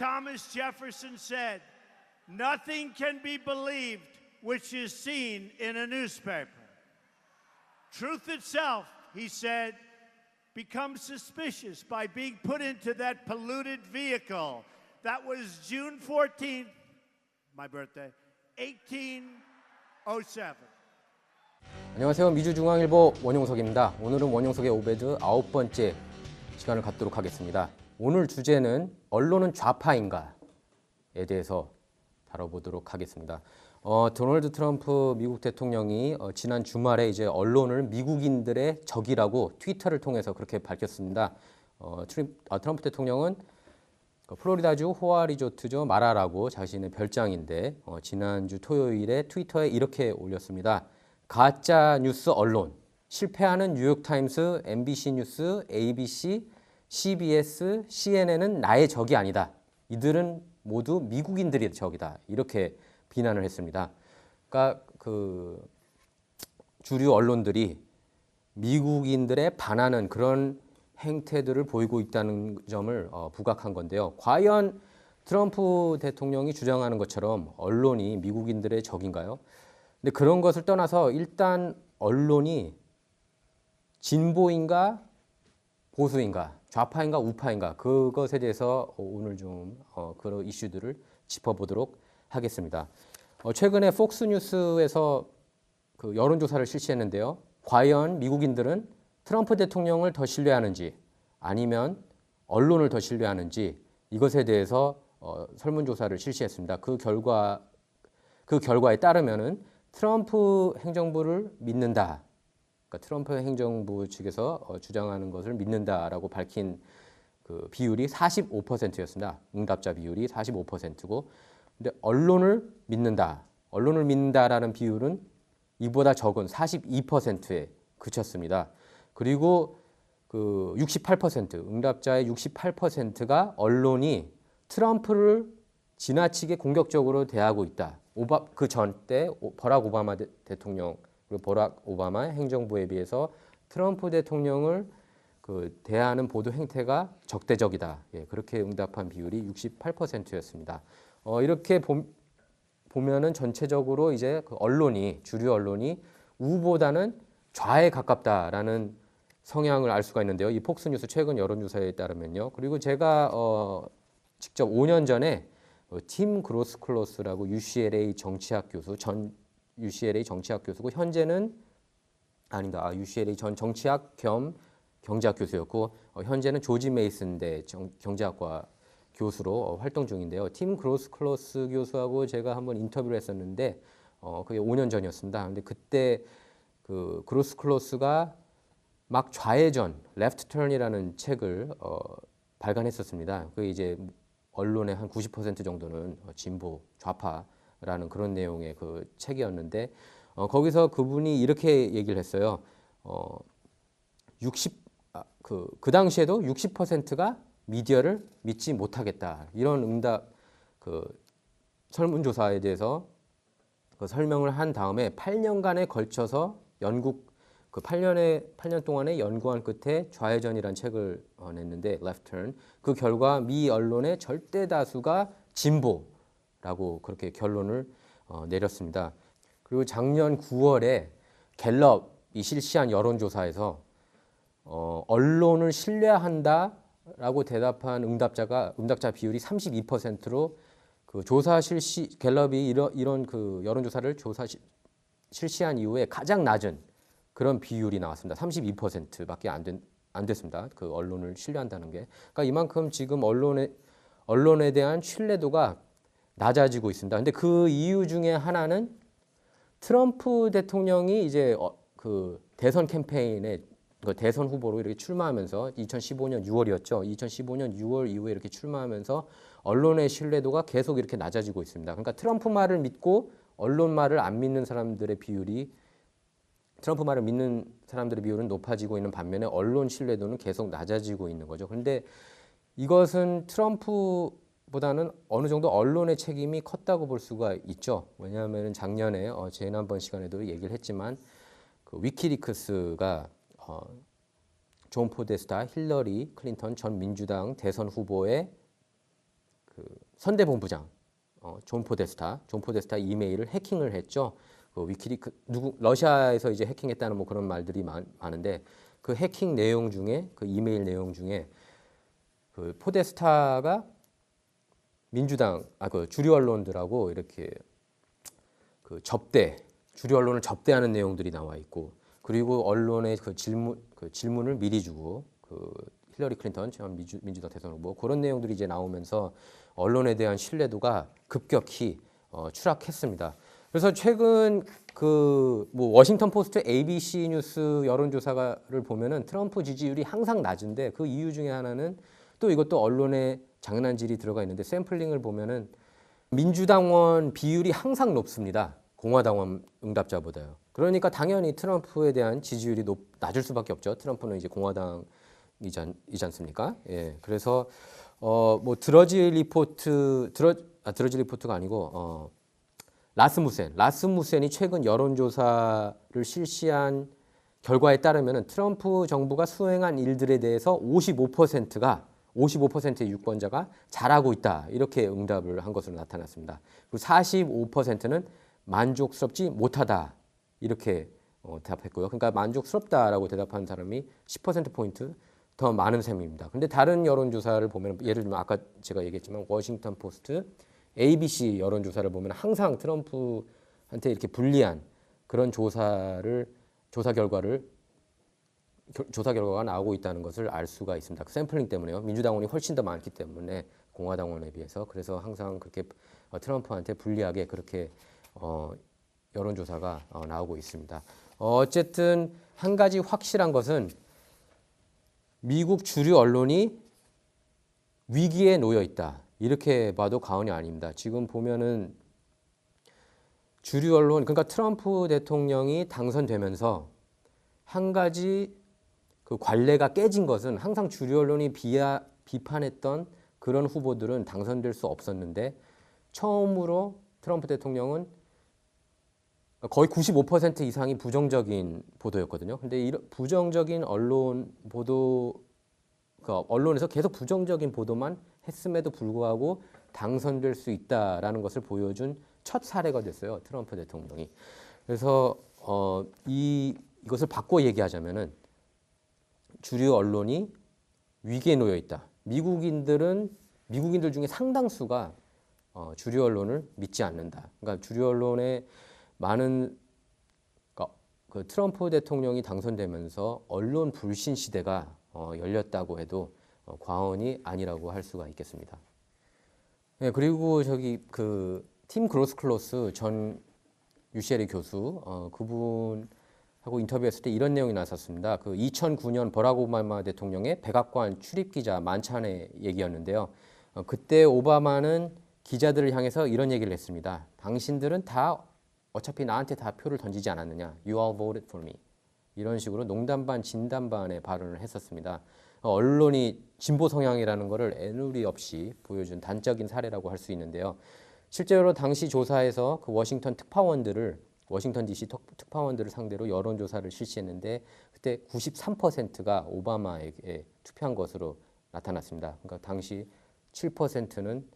Thomas Jefferson said, Nothing can be believed which is seen in a newspaper. Truth itself, he said, becomes suspicious by being put into that polluted vehicle. That was June 14th, my birthday, 1807. 안녕하세요. 미주중앙일보 원용석입니다. 오늘은 원용석의 오베드 아홉 번째 시간을 갖도록 하겠습니다. 오늘 주제는 언론은 좌파인가에 대해서 다뤄보도록 하겠습니다. 어, 도널드 트럼프 미국 대통령이 어, 지난 주말에 이제 언론을 미국인들의 적이라고 트위터를 통해서 그렇게 밝혔습니다. 어, 트림, 아, 트럼프 대통령은 그 플로리다주 호아리조트주 마라라고 자신의 별장인데 어, 지난주 토요일에 트위터에 이렇게 올렸습니다. 가짜 뉴스 언론 실패하는 뉴욕타임스, MBC 뉴스, ABC, CBS, CNN은 나의 적이 아니다. 이들은 모두 미국인들의 적이다. 이렇게 비난을 했습니다. 그러니까 그 주류 언론들이 미국인들의 반하는 그런 행태들을 보이고 있다는 점을 어, 부각한 건데요. 과연 트럼프 대통령이 주장하는 것처럼 언론이 미국인들의 적인가요? 근데 그런 것을 떠나서 일단 언론이 진보인가 보수인가 좌파인가 우파인가 그것에 대해서 오늘 좀 어, 그런 이슈들을 짚어보도록 하겠습니다. 어, 최근에 폭스뉴스에서 그 여론조사를 실시했는데요. 과연 미국인들은 트럼프 대통령을 더 신뢰하는지 아니면 언론을 더 신뢰하는지 이것에 대해서 어, 설문조사를 실시했습니다. 그 결과 그 결과에 따르면은 트럼프 행정부를 믿는다. 그러니까 트럼프 행정부 측에서 어, 주장하는 것을 믿는다라고 밝힌 그 비율이 45%였습니다. 응답자 비율이 45%고, 근데 언론을 믿는다, 언론을 믿는다라는 비율은 이보다 적은 42%에 그쳤습니다. 그리고 그 68% 응답자의 68%가 언론이 트럼프를 지나치게 공격적으로 대하고 있다. 오바 그 전 때 버락 오바마 대, 대통령 그리고 버락 오바마 행정부에 비해서 트럼프 대통령을 그 대하는 보도 행태가 적대적이다. 예, 그렇게 응답한 비율이 68%였습니다. 어, 이렇게 보, 보면은 전체적으로 이제 그 언론이 주류 언론이 우보다는 좌에 가깝다라는 성향을 알 수가 있는데요. 이 폭스뉴스 최근 여론조사에 따르면요. 그리고 제가 어, 직접 5년 전에 어, 팀 그로스클로스라고 UCLA 정치학 교수 전 UCLA 정치학 교수고 현재는 아니다. 아, UCLA 전 정치학 겸 경제학 교수였고 어, 현재는 조지 메이슨대 정, 경제학과 교수로 어, 활동 중인데요. 팀 그로스클로스 교수하고 제가 한번 인터뷰를 했었는데 어, 그게 5년 전이었습니다. 근데 그때 그 그로스클로스가 막 좌회전, 레프트 턴이라는 책을 어, 발간했었습니다. 그 이제 언론의 한 90% 정도는 진보, 좌파 라는 그런 내용의 그 책이었는데 어, 거기서 그분이 이렇게 얘기를 했어요. 어, 60, 아, 그, 그 당시에도 60%가 미디어를 믿지 못하겠다. 이런 응답, 그 설문조사에 대해서 그 설명을 한 다음에 8년간에 걸쳐서 영국 그 8년의 8년 동안에 연구한 끝에 좌회전이라는 책을 어, 냈는데 Left Turn 그 결과 미 언론의 절대 다수가 진보 라고 그렇게 결론을 어, 내렸습니다. 그리고 작년 9월에 갤럽이 실시한 여론조사에서 어, 언론을 신뢰한다라고 대답한 응답자가 응답자 비율이 32%로 그 조사 실시 갤럽이 이런 이런 그 여론 조사를 조사 시, 실시한 이후에 가장 낮은 그런 비율이 나왔습니다. 32%밖에 안, 된, 안 됐습니다. 그 언론을 신뢰한다는 게. 그러니까 이만큼 지금 언론에 언론에 대한 신뢰도가 낮아지고 있습니다. 근데 그 이유 중에 하나는 트럼프 대통령이 이제 어, 그 대선 캠페인에 그 대선 후보로 이렇게 출마하면서 2015년 6월이었죠. 2015년 6월 이후에 이렇게 출마하면서 언론의 신뢰도가 계속 이렇게 낮아지고 있습니다. 그러니까 트럼프 말을 믿고 언론 말을 안 믿는 사람들의 비율이 트럼프 말을 믿는 사람들의 비율은 높아지고 있는 반면에 언론 신뢰도는 계속 낮아지고 있는 거죠. 그런데 이것은 트럼프 보다는 어느 정도 언론의 책임이 컸다고 볼 수가 있죠. 왜냐하면 작년에 어, 지난번 시간에도 얘기를 했지만 그 위키리크스가 어, 존 포데스타, 힐러리 클린턴 전 민주당 대선 후보의 그 선대본부장 어, 존 포데스타, 존 포데스타 이메일을 해킹을 했죠. 그 위키리크 누구 러시아에서 이제 해킹했다는 뭐 그런 말들이 많, 많은데 그 해킹 내용 중에 그 이메일 내용 중에 그 포데스타가 민주당 아 그 주류 언론들하고 이렇게 그 접대 주류 언론을 접대하는 내용들이 나와 있고 그리고 언론의 그 질문 그 질문을 미리 주고 그 힐러리 클린턴 전 민주, 민주당 대선 후보 그런 내용들이 이제 나오면서 언론에 대한 신뢰도가 급격히 어, 추락했습니다. 그래서 최근 그 뭐 워싱턴 포스트, ABC 뉴스 여론조사를 보면은 트럼프 지지율이 항상 낮은데 그 이유 중에 하나는 또 이것도 언론의 장난 질이 들어가 있는데 샘플링을 보면은 민주당원 비율이 항상 높습니다. 공화당원 응답자보다요. 그러니까 당연히 트럼프에 대한 지지율이 높, 낮을 수밖에 없죠. 트럼프는 이제 공화당이지 않, 이지 않습니까? 예. 그래서 어 뭐 드러지 리포트 드러 아, 드러지 리포트가 아니고 어 라스무센 라스무센이 최근 여론조사를 실시한 결과에 따르면 트럼프 정부가 수행한 일들에 대해서 55%가 55%의 유권자가 잘하고 있다 이렇게 응답을 한 것으로 나타났습니다. 그리고 45%는 만족스럽지 못하다 이렇게 어, 대답했고요. 그러니까 만족스럽다라고 대답한 사람이 10% 포인트 더 많은 셈입니다. 근데 다른 여론조사를 보면 예를 들면 아까 제가 얘기했지만 워싱턴 포스트, ABC 여론조사를 보면 항상 트럼프한테 이렇게 불리한 그런 조사를 조사 결과를 겨- 조사 결과가 나오고 있다는 것을 알 수가 있습니다. 그 샘플링 때문에요. 민주당원이 훨씬 더 많기 때문에 공화당원에 비해서 그래서 항상 그렇게 어, 트럼프한테 불리하게 그렇게 어, 여론조사가 어, 나오고 있습니다. 어, 어쨌든 한 가지 확실한 것은 미국 주류 언론이 위기에 놓여 있다. 이렇게 봐도 과언이 아닙니다. 지금 보면은 주류 언론 그러니까 트럼프 대통령이 당선되면서 한 가지 그 관례가 깨진 것은 항상 주류 언론이 비하, 비판했던 그런 후보들은 당선될 수 없었는데 처음으로 트럼프 대통령은 거의 95% 이상이 부정적인 보도였거든요. 근데 이런 부정적인 언론 보도 그 언론에서 계속 부정적인 보도만 했음에도 불구하고 당선될 수 있다라는 것을 보여준 첫 사례가 됐어요. 트럼프 대통령이. 그래서 어, 이 이것을 바꿔 얘기하자면은 주류 언론이 위기에 놓여 있다. 미국인들은 미국인들 중에 상당수가 어, 주류 언론을 믿지 않는다. 그러니까 주류 언론의 많은 그러니까 그 트럼프 대통령이 당선되면서 언론 불신 시대가 어, 열렸다고 해도 어, 과언이 아니라고 할 수가 있겠습니다. 네, 그리고 저기 그 팀 그로스클로스 전 UCLA 교수 어, 그분 하고 인터뷰했을 때 이런 내용이 나왔었습니다. 그 2009년 버락 오바마 대통령의 백악관 출입 기자 만찬의 얘기였는데요. 어, 그때 오바마는 기자들을 향해서 이런 얘기를 했습니다. 당신들은 다 어차피 나한테 다 표를 던지지 않았느냐? You all voted for me. 이런 식으로 농담 반 진담 반의 발언을 했었습니다. 어, 언론이 진보 성향이라는 것을 애누리 없이 보여준 단적인 사례라고 할 수 있는데요. 실제로 당시 조사에서 그 워싱턴 특파원들을 워싱턴 DC 특- 특파원들을 상대로 여론 조사를 실시했는데 그때 93%가 오바마에게 투표한 것으로 나타났습니다. 그러니까 당시 7%는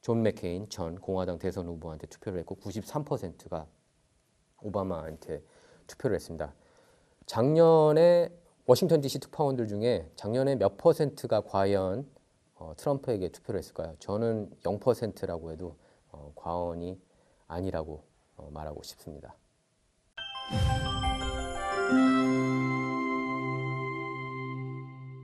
존 맥케인 전 공화당 대선 후보한테 투표를 했고 93%가 오바마한테 투표를 했습니다. 작년에 워싱턴 DC 특파원들 중에 작년에 몇 퍼센트가 과연 어, 트럼프에게 투표를 했을까요? 저는 0%라고 해도 어, 과언이 아니라고 어, 말하고 싶습니다.